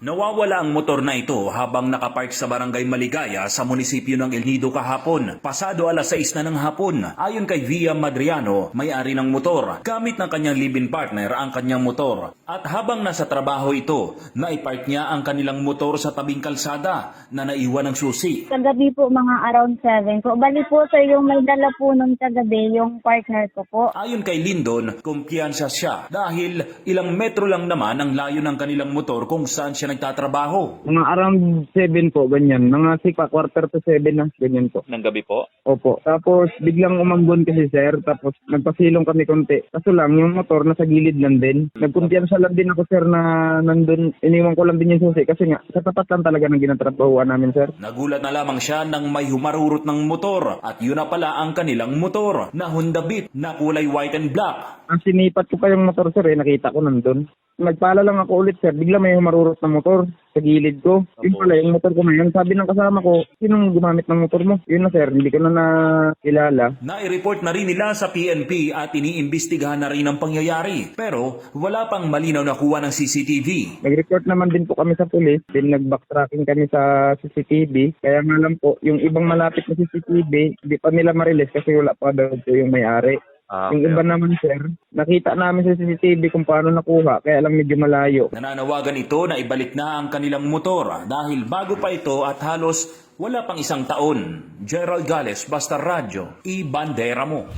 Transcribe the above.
Nawawala ang motor na ito habang nakapark sa barangay Maligaya sa munisipyo ng El Nido kahapon. Pasado alas 6 na ng hapon. Ayon kay Via Madriano, may-ari ng motor, gamit ng kanyang live-in partner ang kanyang motor. At habang nasa trabaho ito, naipark niya ang kanilang motor sa tabing kalsada na naiwan ng susi. Kagabi po mga around 7 po. Bali po sir, yung may dala po nung kagabi, yung partner ko po. Ayon kay Lindon, kumpiyansa siya dahil ilang metro lang naman ang layo ng kanilang motor kung saan siya nagtatrabaho. Mga around 7 po, ganyan. Mga 6 pa, quarter to 7 na, ganyan po. ng gabi po. Opo. Tapos biglang umambon kasi sir, tapos nagpasilong kami konti. Kaso lang, yung motor nasa gilid lang din. Nagkumpiyansa lang din ako sir na nandun, iniwan ko lang din yung susi. Kasi nga, sa tapat lang talaga ng ginatrabahuan namin sir. Nagulat na lamang siya nang may humarurot ng motor at yun na pala ang kanilang motor na Honda Beat na kulay white and black. Ang sinipat ko pa yung motor sir, eh, nakita ko nandun. Nagpala lang ako ulit sir, bigla may humarurot na motor sa gilid ko. Yun pala, yung motor ko na yun. Sabi ng kasama ko, sinong gumamit ng motor mo? Yun na sir, hindi ko na nakilala. Nai-report na rin nila sa PNP at iniimbestigahan na rin ang pangyayari. Pero wala pang malinaw na kuha ng CCTV. Nag-report naman din po kami sa pulis, din nag-backtracking kami sa CCTV. Kaya nga lang po, yung ibang malapit na CCTV, hindi pa nila ma-release kasi wala pa daw po yung may-ari. Ah, Yung okay. iba naman sir, nakita namin sa CCTV kung paano nakuha, kaya lang medyo malayo. Nananawagan ito na ibalik na ang kanilang motor dahil bago pa ito at halos wala pang isang taon. Gerald Gales, Basta Radyo, i-bandera mo.